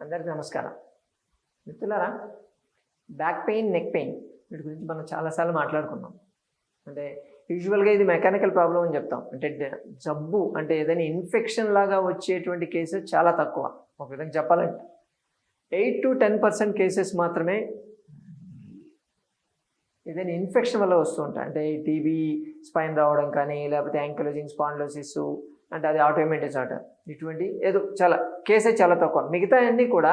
అందరికీ నమస్కారం. మిత్రులారా బ్యాక్ పెయిన్ నెక్ పెయిన్ వీటి గురించి మనం చాలాసార్లు మాట్లాడుకున్నాం. అంటే యూజువల్గా ఇది మెకానికల్ ప్రాబ్లం అని చెప్తాం. అంటే జబ్బు అంటే ఏదైనా ఇన్ఫెక్షన్ లాగా వచ్చేటువంటి కేసెస్ చాలా తక్కువ. ఒక విధంగా చెప్పాలంటే eight to ten percent cases మాత్రమే ఏదైనా ఇన్ఫెక్షన్ వల్ల వస్తూ ఉంటాయి అంటే టీబీ స్పైన్ రావడం కానీ లేకపోతే యాంకలోజింగ్ స్పాండ్లోసిస్ అంటే అది ఆటోమేటిక్ డిసార్డర్ ఇటువంటి ఏదో చాలా కేసే చాలా తక్కువ. మిగతా అన్నీ కూడా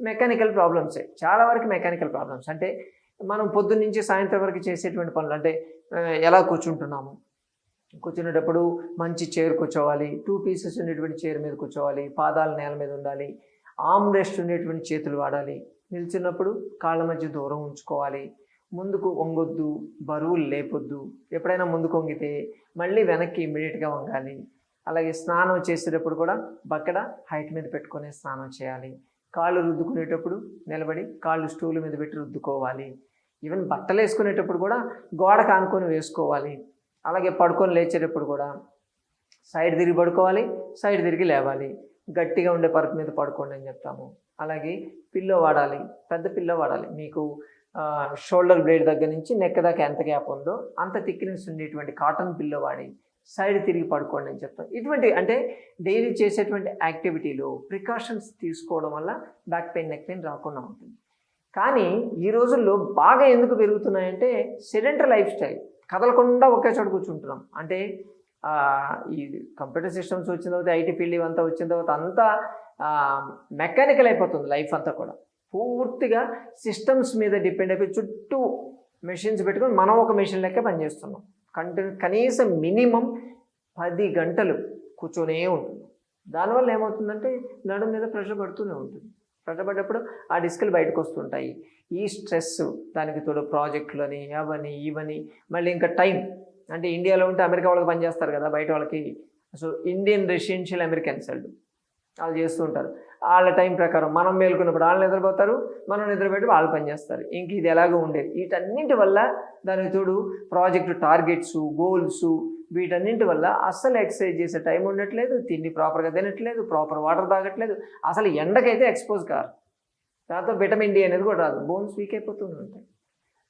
మెకానికల్ ప్రాబ్లమ్సే చాలా వరకు మెకానికల్ ప్రాబ్లమ్స్ అంటే మనం పొద్దున్న నుంచి సాయంత్రం వరకు చేసేటువంటి పనులు అంటే ఎలా కూర్చుంటున్నాము? కూర్చునేటప్పుడు మంచి చైర్ కూర్చోవాలి టూ పీసెస్ ఉండేటువంటి చైర్ మీద కూర్చోవాలి పాదాలు నేల మీద ఉండాలి ఆమ్ రెస్ట్ ఉండేటువంటి చేతులు వాడాలి నిల్చున్నప్పుడు కాళ్ళ మధ్య దూరం ఉంచుకోవాలి ముందుకు వంగొద్దు బరువులు లేపొద్దు ఎప్పుడైనా ముందుకు వంగితే మళ్ళీ వెనక్కి ఇమ్మీడియట్గా వంగాలి అలాగే స్నానం చేసేటప్పుడు కూడా బక్కడ హైట్ మీద పెట్టుకొని స్నానం చేయాలి. కాళ్ళు రుద్దుకునేటప్పుడు నిలబడి కాళ్ళు స్టూల్ మీద పెట్టి రుద్దుకోవాలి. ఈవెన్ బట్టలు వేసుకునేటప్పుడు కూడా గోడకు ఆనుకొని వేసుకోవాలి. అలాగే పడుకొని లేచేటప్పుడు కూడా సైడ్ తిరిగి పడుకోవాలి సైడ్ తిరిగి లేవాలి. గట్టిగా ఉండే పరుపు మీద పడుకోండి అని చెప్తాము. అలాగే పిల్లో వాడాలి పెద్ద పిల్లో వాడాలి. మీకు షోల్డర్ బ్లేడ్ దగ్గర నుంచి నెక్ దాకా ఎంత గ్యాప్ ఉందో అంత థిక్నెస్ ఉండేటువంటి కాటన్ పిల్లో వాడి సైడ్ తిరిగి పడుకోండి అని చెప్తాం ఇటువంటి అంటే డైలీ చేసేటువంటి యాక్టివిటీలు ప్రికాషన్స్ తీసుకోవడం వల్ల బ్యాక్ పెయిన్ నెక్ పెయిన్ రాకుండా ఉంటుంది. కానీ ఈ రోజుల్లో బాగా ఎందుకు పెరుగుతున్నాయంటే సెడెంటరీ లైఫ్ స్టైల్ కదలకుండా ఒకే చోట కూర్చుంటున్నాం. అంటే ఈ కంప్యూటర్ సిస్టమ్స్ వచ్చిన తర్వాత ఐటీ ఫీల్డ్ ఇవంతా వచ్చిన తర్వాత అంతా మెకానికల్ అయిపోతుంది లైఫ్ అంతా కూడా. పూర్తిగా సిస్టమ్స్ మీద డిపెండ్ అయిపోయి చుట్టూ మెషిన్స్ పెట్టుకొని మనం ఒక మెషిన్ లెక్క పనిచేస్తున్నాం. కంటిన్యూ కనీసం మినిమం పది గంటలు కూర్చొనే ఉంటుంది. దానివల్ల ఏమవుతుందంటే నడుము మీద ప్రెషర్ పడుతూనే ఉంటుంది. ప్రెషర్ పడ్డప్పుడు ఆ డిస్కులు బయటకు వస్తుంటాయి ఈ స్ట్రెస్ దానికి తోడు ప్రాజెక్టులని అవని ఇవని మళ్ళీ ఇంకా టైం. అంటే ఇండియాలో ఉంటే అమెరికా వాళ్ళకి పనిచేస్తారు కదా బయట వాళ్ళకి. సో ఇండియన్ రెసిడెన్షియల్ అమెరికన్స్ వాళ్ళు వాళ్ళు చేస్తూ ఉంటారు. వాళ్ళ టైం ప్రకారం మనం మేలుకున్నప్పుడు వాళ్ళు నిద్రపోతారు మనం నిద్రపెట్టి వాళ్ళు పనిచేస్తారు ఇంక ఇది ఎలాగో ఉండేది. వీటన్నింటి వల్ల దానికి తోడు ప్రాజెక్టు టార్గెట్స్ గోల్స్ వీటన్నింటి వల్ల అస్సలు ఎక్సర్సైజ్ చేసే టైం ఉండట్లేదు తిండి ప్రాపర్గా తినట్లేదు ప్రాపర్ వాటర్ తాగట్లేదు. అసలు ఎండకైతే ఎక్స్పోజ్ కారు. దాంతో విటమిన్ డి అనేది కూడా రాదు. బోన్స్ వీక్ అయిపోతూనే ఉంటాయి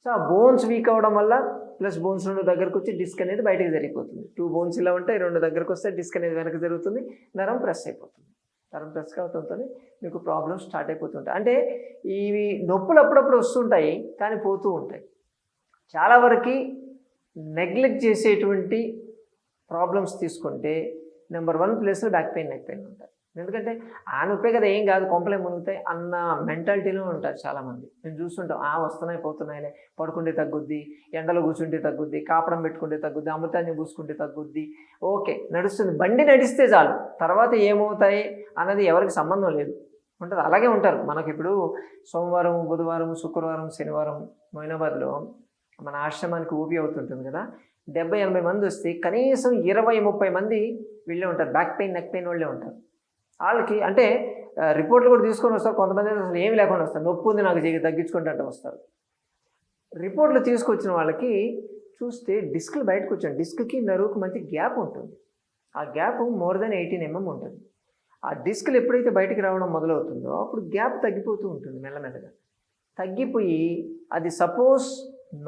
సో ఆ బోన్స్ వీక్ అవ్వడం వల్ల ప్లస్ బోన్స్ రెండు దగ్గరకు వచ్చి డిస్క్ అనేది బయటకు జరిగిపోతుంది. టూ బోన్స్ ఇలా ఉంటాయి రెండు దగ్గరకు వస్తే డిస్క్ అనేది వెనక జరుగుతుంది నరం ప్రెస్ అయిపోతుంది. నరం ప్రెస్ అవడంతో మీకు ప్రాబ్లమ్స్ స్టార్ట్ అయిపోతుంటాయి. అంటే ఇవి నొప్పులు అప్పుడప్పుడు వస్తుంటాయి కానీ పోతూ ఉంటాయి. చాలా వరకు నెగ్లెక్ట్ చేసేటువంటి ప్రాబ్లమ్స్ తీసుకుంటే నెంబర్ వన్ ప్లేస్లో బ్యాక్ పెయిన్ నెక్ పెయిన్ ఉంటాయి. ఎందుకంటే ఆ నొప్పే కదా ఏం కాదు కొంపలే మునుగుతాయి అన్న మెంటాలిటీలో ఉంటారు చాలామంది. నేను చూస్తుంటాం ఆ వస్తున్నాయి పోతున్నాయిలే పడుకుంటే తగ్గుద్ది ఎండలో కూర్చుంటే తగ్గుద్ది కాపడం పెట్టుకుంటే తగ్గుద్ది అమృతాన్ని పూసుకుంటే తగ్గుద్ది. ఓకే నడుస్తుంది బండి నడిస్తే చాలు తర్వాత ఏమవుతాయి అన్నది ఎవరికి సంబంధం లేదు. ఉంటుంది అలాగే ఉంటారు. మనకి ఇప్పుడు సోమవారం బుధవారం శుక్రవారం శనివారం మొయినాబాద్లో మన ఆశ్రమానికి ఊపి అవుతుంటుంది కదా డెబ్బై ఎనభై మంది వస్తే కనీసం ఇరవై ముప్పై మంది వీళ్ళే ఉంటారు. బ్యాక్ పెయిన్ నెక్ పెయిన్ వాళ్ళే ఉంటారు. వాళ్ళకి అంటే రిపోర్ట్లు కూడా తీసుకొని వస్తారు. కొంతమంది అసలు ఏమి లేకుండా వస్తారు. నొప్పి ఉంది నాకు చేయి తగ్గించుకుంటే వస్తారు. రిపోర్ట్లు తీసుకొచ్చిన వాళ్ళకి చూస్తే డిస్క్లు బయటకు వచ్చాను డిస్క్కి నరువుకు మంచి గ్యాప్ ఉంటుంది. ఆ gap more than eighteen MM ఉంటుంది. ఆ డిస్క్లు ఎప్పుడైతే బయటికి రావడం మొదలవుతుందో అప్పుడు గ్యాప్ తగ్గిపోతూ ఉంటుంది మెల్లమెల్లగా. తగ్గిపోయి అది సపోజ్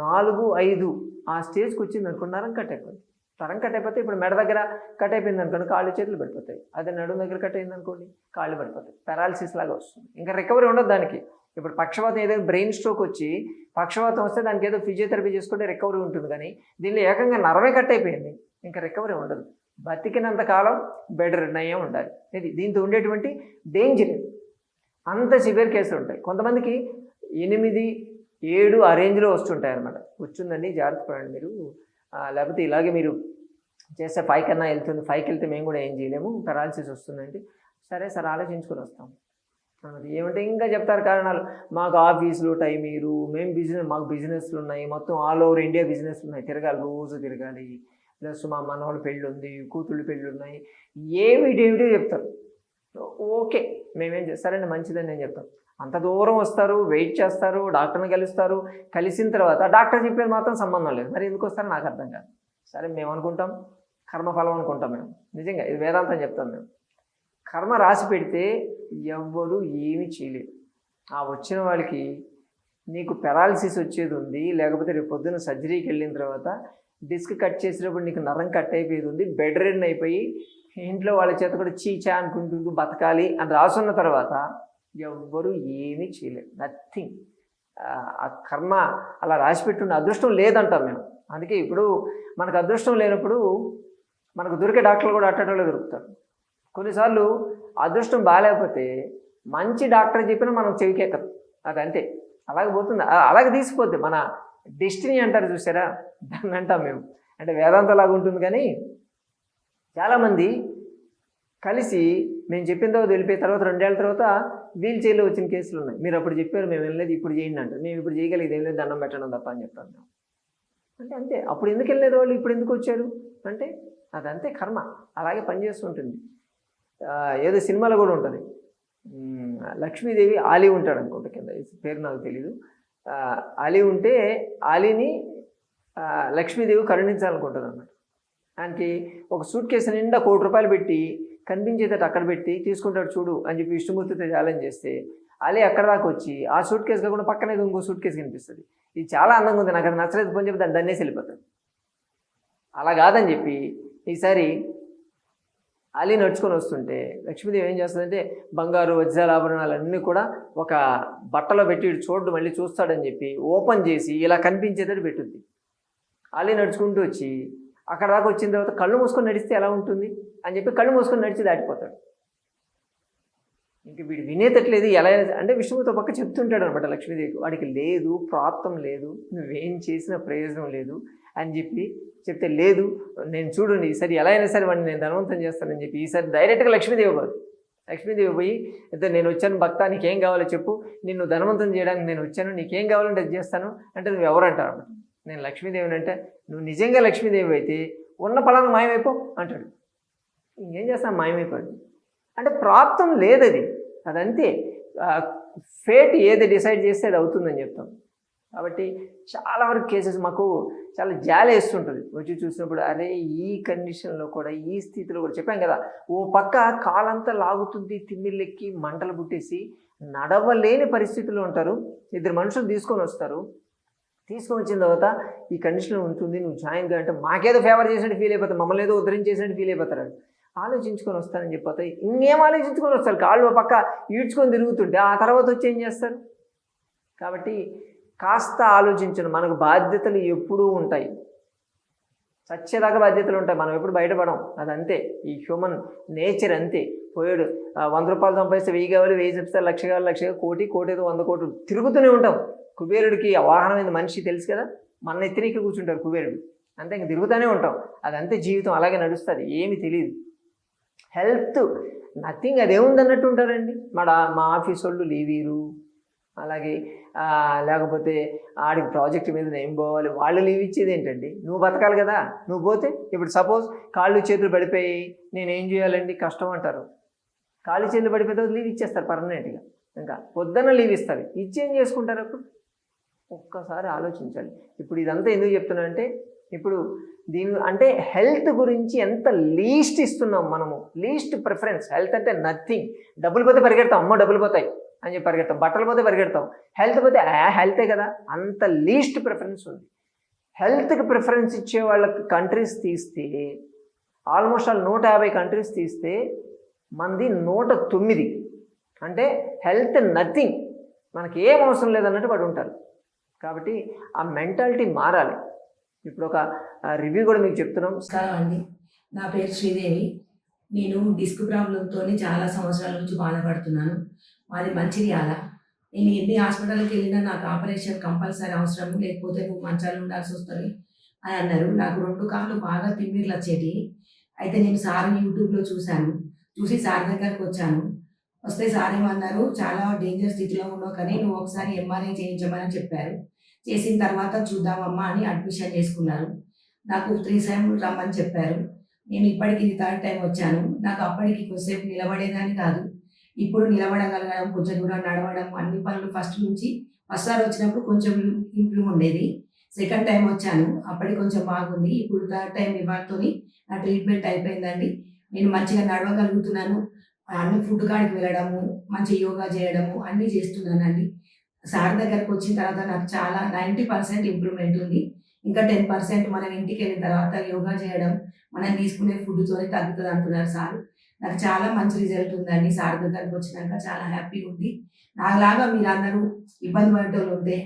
నాలుగు ఐదు ఆ స్టేజ్కి వచ్చింది అనుకున్నారని కట్ అయిపోయింది తరం కట్ అయిపోతే ఇప్పుడు మెడ దగ్గర కట్ అయిపోయింది అనుకోండి కాళ్ళు చేతులు పడిపోతాయి. అదే నడుము దగ్గర కట్ అయింది అనుకోండి కాళ్ళు పడిపోతాయి. పెరాలసిస్ లాగా వస్తుంది. ఇంకా రికవరీ ఉండదు దానికి. ఇప్పుడు పక్షవాతం ఏదైనా బ్రెయిన్ స్ట్రోక్ వచ్చి పక్షవాతం వస్తే దానికి ఏదో ఫిజియోథెరపీ చేసుకుంటే రికవరీ ఉంటుంది కానీ దీనిలో ఏకంగా నరమే కట్ అయిపోయింది. ఇంకా రికవరీ ఉండదు. బతికినంత కాలం బెటర్ నయం ఉండాలి. ఇది దీంతో ఉండేటువంటి డేంజర్ అంత సివియర్ కేసులు ఉంటాయి. కొంతమందికి ఎనిమిది ఏడు ఆ రేంజ్లో వస్తుంటాయి అనమాట వచ్చిందండి జాగ్రత్త పడండి మీరు. లేకపోతే ఇలాగే మీరు చేస్తే ఫైవ్ కన్నా వెళ్తుంది ఫైవ్కి వెళ్తే మేము కూడా ఏం చేయలేము పెరాలసిస్ వస్తుందండి. సరే సార్ ఆలోచించుకొని వస్తాం. ఏమంటే ఇంకా చెప్తారు కారణాలు. మాకు ఆఫీసులు టైం మీరు మేము బిజినెస్ మాకు బిజినెస్లు ఉన్నాయి. మొత్తం ఆల్ ఓవర్ ఇండియా బిజినెస్లు ఉన్నాయి. తిరగాలి రోజు తిరగాలి. ప్లస్ మా మనవాళ్ళ పెళ్ళి ఉంది కూతుళ్ళు పెళ్ళి ఉన్నాయి. ఏమిటేమిటో చెప్తారు. ఓకే మేమేం చేస్తారండి మంచిదని నేను చెప్తాను. అంత దూరం వస్తారు వెయిట్ చేస్తారు డాక్టర్ని కలుస్తారు. కలిసిన తర్వాత డాక్టర్ చెప్పేది మాత్రం సంబంధం లేదు. మరి ఎందుకు వస్తారో? నాకు అర్థం కాదు. సరే మేము అనుకుంటాం కర్మఫలం అనుకుంటాం మేము. నిజంగా ఇది వేదాంతం చెప్తాం మేము. కర్మ రాసి పెడితే ఎవ్వరు ఏమీ చేయలేరు. ఆ వచ్చిన వాళ్ళకి నీకు పెరాలసిస్ వచ్చేది ఉంది లేకపోతే రేపు పొద్దున్న సర్జరీకి వెళ్ళిన తర్వాత డిస్క్ కట్ చేసినప్పుడు నీకు నరం కట్ అయిపోయేది ఉంది బెడ్ రెడ్ అయిపోయి ఇంట్లో వాళ్ళ చేత కూడా చీచా అనుకుంటుంటూ బతకాలి అని రాసున్న తర్వాత ఎవ్వరు ఏమీ చేయలేరు. నథింగ్ ఆ కర్మ అలా రాసిపెట్టున్న అదృష్టం లేదంటాం మేము. అందుకే ఇప్పుడు మనకు అదృష్టం లేనప్పుడు మనకు దొరికే డాక్టర్లు కూడా అట్టడంలో దొరుకుతారు. కొన్నిసార్లు అదృష్టం బాగాలేకపోతే మంచి డాక్టర్ చెప్పినా మనం చెవికెక్కదు అది అంతే. అలాగే పోతుంది. అలాగే తీసిపోద్ది. మన డెస్టినీ అంటారు చూసారా? దాన్ని అంటాం మేము. అంటే వేదాంతలాగా ఉంటుంది కానీ చాలామంది కలిసి మేము చెప్పిన తర్వాత వెళ్ళిపోయిన తర్వాత రెండేళ్ళ తర్వాత వీల్ చైర్లో వచ్చిన కేసులు ఉన్నాయి. మీరు అప్పుడు చెప్పారు మేము వెళ్ళలేదు ఇప్పుడు చేయండి అంటారు. మేము ఇప్పుడు చేయగలిగేది ఏం లేదు దండం పెట్టడం తప్ప అని చెప్తాను మేము అంటే అంతే. అప్పుడు ఎందుకు వెళ్ళలేదు వాళ్ళు? ఇప్పుడు ఎందుకు వచ్చారు? అంటే అదంతే కర్మ. అలాగే పనిచేస్తుంటుంది ఏదో సినిమాలో కూడా ఉంటుంది. లక్ష్మీదేవి ఆలి ఉంటాడు అనుకుంటా కింద. పేరు నాకు తెలీదు. ఆ, ఆలి ఉంటే ఆలీని లక్ష్మీదేవి కరుణించాలనుకుంటుంది అన్నమాట ఆయనకి ఒక సూట్ కేసు నిండా కోటి రూపాయలు పెట్టి కనిపించేటట్టు అక్కడ పెట్టి తీసుకుంటాడు చూడు అని చెప్పి విష్ణుమూర్తితో ఛాలెంజ్ చేస్తే అలీ అక్కడ దాకా వచ్చి? ఆ సూట్ కేసు కాకుండా పక్కనే ఇంకో సూట్ కేసు కనిపిస్తుంది. ఇది చాలా అందంగా ఉంది. నాకు అది నచ్చలేదు పని చెప్పి దాన్ని దన్నేసి వెళ్ళిపోతాడు అలా కాదని చెప్పి ఈసారి అలీ నడుచుకొని వస్తుంటే లక్ష్మీదేవి ఏం చేస్తుందంటే బంగారు వజ్రాల ఆభరణాలు అన్నీ కూడా ఒక బట్టలో పెట్టి ఇటు చూడు మళ్ళీ చూస్తాడని చెప్పి ఓపెన్ చేసి ఇలా కనిపించేటట్టు పెట్టుద్ది. అలీ నడుచుకుంటూ వచ్చి అక్కడ దాకా వచ్చిన తర్వాత కళ్ళు మూసుకొని నడిస్తే ఎలా ఉంటుంది? అని చెప్పి కళ్ళు మూసుకొని నడిచి దాటిపోతాడు. ఇంక వీడు వినేటట్లేదు ఎలా అయినా- అంటే విష్ణువుతో పక్క చెప్తుంటాడు అనమాట లక్ష్మీదేవికి వాడికి లేదు ప్రాప్తం లేదు నువ్వేం చేసిన ప్రయోజనం లేదు అని చెప్పి చెప్తే లేదు నేను చూడు ఈసారి ఎలా అయినా సరే వాడిని నేను ధనవంతం చేస్తానని చెప్పి ఈసారి డైరెక్ట్గా లక్ష్మీదేవి గారు లక్ష్మీదేవి పోయి ఇద్దరు నేను వచ్చాను భక్త నీకేం కావాలో చెప్పు. నిన్ను ధనవంతం చేయడానికి నేను వచ్చాను నీకేం కావాలంటే అది చేస్తాను అంటే నువ్వు ఎవరంటావు అనమాట నేను లక్ష్మీదేవిని అంటే నువ్వు నిజంగా లక్ష్మీదేవి అయితే ఉన్న పలానా మాయమైపో అంటాడు. ఇంకేం చేస్తాను మాయమైపోదు అంటే ప్రాప్తం లేదది. అదంతే. ఫేట్ ఏది డిసైడ్ చేస్తే అది అవుతుందని చెప్తాం. కాబట్టి చాలా వరకు కేసెస్ మాకు చాలా జాలి వేస్తుంటుంది. వచ్చి చూసినప్పుడు అరే ఈ కండిషన్లో కూడా ఈ స్థితిలో కూడా చెప్పాం కదా ఓ పక్క కాలంతా లాగుతుంది తిమ్మిళ్ళెక్కి మంటలు పుట్టేసి నడవలేని పరిస్థితుల్లో ఉంటారు. ఇద్దరు మనుషులు తీసుకొని వస్తారు. తీసుకొని వచ్చిన తర్వాత ఈ కండిషన్లో ఉంటుంది నువ్వు జాయిన్గా అంటే మాకేదో ఫేవర్ చేసినట్టు ఫీల్ అయిపోతారు మమ్మల్ని ఏదో ఉద్ధరించేసినట్టు ఫీల్ అయిపోతారు ఆలోచించుకొని వస్తానని చెప్పిపోతాయి ఇంకేం ఆలోచించుకొని వస్తారు? కాళ్ళు పక్క ఈడ్చుకొని తిరుగుతుంటే ఆ తర్వాత వచ్చి ఏం చేస్తారు? కాబట్టి కాస్త ఆలోచించను మనకు బాధ్యతలు ఎప్పుడూ ఉంటాయి. చచ్చేదాకా బాధ్యతలు ఉంటాయి. మనం ఎప్పుడు బయటపడం అది అంతే ఈ హ్యూమన్ నేచర్ అంతే. పోయాడు. వంద రూపాయలు సంపాదిస్తే వెయ్యి కావాలి వెయ్యి చెప్తే లక్ష కావాలి లక్ష కోటి కోటి ఏదో వంద కోట్లు. తిరుగుతూనే ఉంటాం. కుబేరుడికి ఆ వాహనమైన మనిషి తెలుసు కదా? మన ఎత్తినీకి కూర్చుంటారు కుబేరుడు. అంతే ఇంక తిరుగుతూనే ఉంటాం. అదంతే జీవితం. అలాగే నడుస్తుంది. ఏమి తెలియదు. హెల్త్. నథింగ్ అదేముంది అన్నట్టు ఉంటారండి. మా మా ఆఫీస్ వాళ్ళు లీవీరు. అలాగే లేకపోతే ఆడికి ప్రాజెక్ట్ మీద ఏం పోవాలి? వాళ్ళు లీవ్ ఇచ్చేది ఏంటండి? నువ్వు బతకాలి కదా. నువ్వు పోతే ఇప్పుడు సపోజ్ కాళ్ళు చేతులు పడిపోయి నేనేం చేయాలండి? కష్టం అంటారు. కాళ్ళు చేతులు పడిపోతే లీవ్ ఇచ్చేస్తారు పర్మనెంట్గా. ఇంకా పొద్దున్న లీవ్ ఇస్తారు. ఇచ్చి ఏం చేసుకుంటారు అప్పుడు? ఒక్కసారి ఆలోచించాలి. ఇప్పుడు ఇదంతా ఎందుకు చెప్తున్నా అంటే ఇప్పుడు దీని అంటే హెల్త్ గురించి ఎంత లీస్ట్ ఇస్తున్నాం మనము? Least preference. హెల్త్ అంటే నథింగ్. డబ్బులు పోతే పరిగెడతాం. అమ్మో డబ్బులు పోతాయి అని చెప్పి పరిగెడతాం. బట్టలు పోతే పరిగెడతాం. హెల్త్ పోతే ఆ హెల్తే కదా. అంత లీస్ట్ ప్రిఫరెన్స్ ఉంది. హెల్త్కి ప్రిఫరెన్స్ ఇచ్చే వాళ్ళకి కంట్రీస్ తీస్తే ఆల్మోస్ట్ ఆల్ నూట యాభై కంట్రీస్ తీస్తే మంది నూట తొమ్మిది. అంటే హెల్త్ నథింగ్. మనకి ఏం అవసరం లేదన్నట్టు వాడు ఉంటారు. కాబట్టి ఆ మెంటాలిటీ మారాలి. ఇప్పుడు ఒక రివ్యూ కూడా మీకు చెప్తున్నాం. నమస్కారం అండి. నా పేరు శ్రీదేవి. నేను డిస్క్ ప్రాబ్లంతో చాలా సంవత్సరాల నుంచి బాధపడుతున్నాను. మాది మంచిర్యాల. నేను ఎన్ని హాస్పిటల్కి వెళ్ళినా నాకు ఆపరేషన్ కంపల్సరీ అవసరం లేకపోతే నువ్వు మంచాలు ఉండాల్సి వస్తుంది అని అన్నారు. నాకు రెండు కాళ్ళు బాగా తిమ్మిర్లు వచ్చేటి అయితే నేను సార్ యూట్యూబ్లో చూశాను. చూసి సార్ దగ్గరకు వచ్చాను. వస్తే సార్ ఏమన్నారు చాలా డేంజర్ స్థితిలో ఉన్నావు కానీ నువ్వు ఒకసారి ఎంఆర్ఐ చేయించమని చెప్పారు. చేసిన తర్వాత చూద్దామమ్మా అని అడ్మిషన్ చేసుకున్నారు. నాకు త్రీ సెమ్ రమ్మని చెప్పారు. నేను ఇప్పటికి ఇది థర్డ్ టైం వచ్చాను. నాకు అప్పటికి కొద్దిసేపు నిలబడేదాన్ని కాదు. ఇప్పుడు నిలబడగలగడం కొంచెం దూరం నడవడం అన్ని పనులు ఫస్ట్ నుంచి ఫస్ట్ సార్ వచ్చినప్పుడు కొంచెం ఇంప్రూవ్ ఉండేది. సెకండ్ టైం వచ్చాను. అప్పటికి కొంచెం బాగుంది. ఇప్పుడు థర్డ్ టైం ఇవాళతోని నా ట్రీట్మెంట్ అయిపోయిందండి. నేను మంచిగా నడవగలుగుతున్నాను. అన్ని ఫుడ్ కాడికి వెళ్ళడము మంచి యోగా చేయడము అన్నీ చేస్తున్నానండి. సార్ దగ్గరకు వచ్చిన తర్వాత నాకు చాలా నైంటీ పర్సెంట్ ఇంప్రూవ్మెంట్ ఉంది. ఇంకా టెన్ పర్సెంట్ మనం ఇంటికి వెళ్ళిన తర్వాత యోగా చేయడం మనం తీసుకునే ఫుడ్తోనే తగ్గుతుంది అంటున్నారు సార్. నాకు చాలా మంచి రిజల్ట్ ఉందండి సార్ దగ్గరకు వచ్చినాక చాలా హ్యాపీ ఉంది. నాలాగా మీరందరూ ఇబ్బంది పడేటోళ్ళు ఉంటే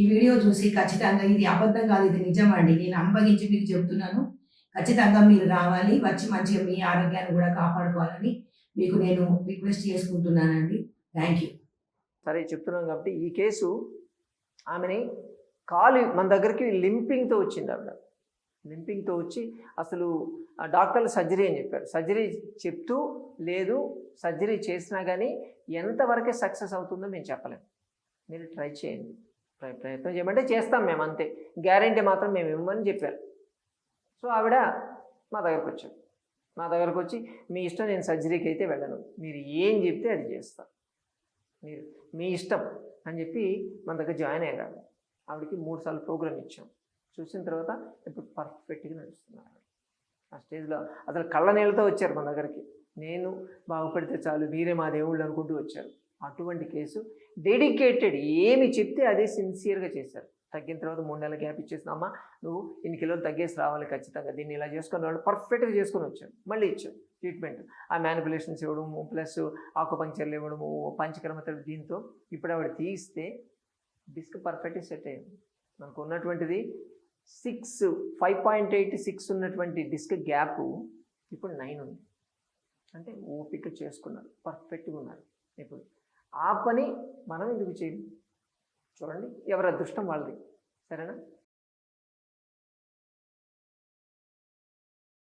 ఈ వీడియో చూసి ఖచ్చితంగా ఇది అబద్ధం కాదు ఇది నిజం అండి నేను అంబగించి మీకు చెప్తున్నాను. ఖచ్చితంగా మీరు రావాలి వచ్చి మంచిగా మీ ఆరోగ్యాన్ని కూడా కాపాడుకోవాలని మీకు నేను రిక్వెస్ట్ చేసుకుంటున్నానండి. థ్యాంక్ యూ సరే చెప్తున్నాం కాబట్టి ఈ కేసు ఆమెని కాలు మన దగ్గరికి లింపింగ్తో వచ్చింది ఆవిడ. లింపింగ్తో వచ్చి అసలు ఆ డాక్టర్లు సర్జరీ అని చెప్పారు. సర్జరీ చెప్తూ లేదు సర్జరీ చేసినా కానీ ఎంతవరకే సక్సెస్ అవుతుందో మేము చెప్పలేము మీరు ట్రై చేయండి. ప్రయత్నం చేయమంటే చేస్తాం మేము అంతే. గ్యారంటీ మాత్రం మేము ఇవ్వమని చెప్పారు. సో ఆవిడ మా దగ్గరకు వచ్చారు. మా దగ్గరకు వచ్చి మీ ఇష్టం నేను సర్జరీకి అయితే వెళ్ళను. మీరు ఏం చెప్తే అది చేస్తాను మీరు మీ ఇష్టం అని చెప్పి మన దగ్గర జాయిన్ అయ్యారు ఆవిడకి మూడు సార్లు ప్రోగ్రామ్ ఇచ్చాం. చూసిన తర్వాత ఇప్పుడు పర్ఫెక్ట్గా నడుస్తున్నారు. ఆ స్టేజ్లో అసలు కళ్ళ నీళ్ళతో వచ్చారు మన దగ్గరికి. నేను బాగుపడితే చాలు మీరే మా దేవుళ్ళు అనుకుంటూ వచ్చారు. అటువంటి కేసు డెడికేటెడ్ ఏమి చెప్తే అదే సిన్సియర్గా చేశారు. తగ్గిన తర్వాత మూడు నెలల గ్యాప్ ఇచ్చేసిన నువ్వు ఇన్ని కిలోలు తగ్గేసి రావాలి ఖచ్చితంగా. దీన్ని ఇలా చేసుకుని వాళ్ళు పర్ఫెక్ట్గా చేసుకొని వచ్చాడు మళ్ళీ ఇచ్చాడు ట్రీట్మెంట్. ఆ మ్యానిపులేషన్స్ ఇవ్వడము ప్లస్ ఆకుపంక్చర్లు ఇవ్వడము పంచకర్మ దీంతో ఇప్పుడు ఆవిడ తీస్తే డిస్క్ పర్ఫెక్ట్గా సెట్ అయ్యింది మనకు ఉన్నటువంటిది six five point eight six ఉన్నటువంటి డిస్క్ గ్యాప్ ఇప్పుడు నైన్ ఉంది. అంటే ఓపిక చేసుకున్నారు పర్ఫెక్ట్గా ఉన్నారు ఇప్పుడు. ఆ పని మనం ఎందుకు చేయం? చూడండి ఎవరి అదృష్టం వాళ్ళది. సరేనా?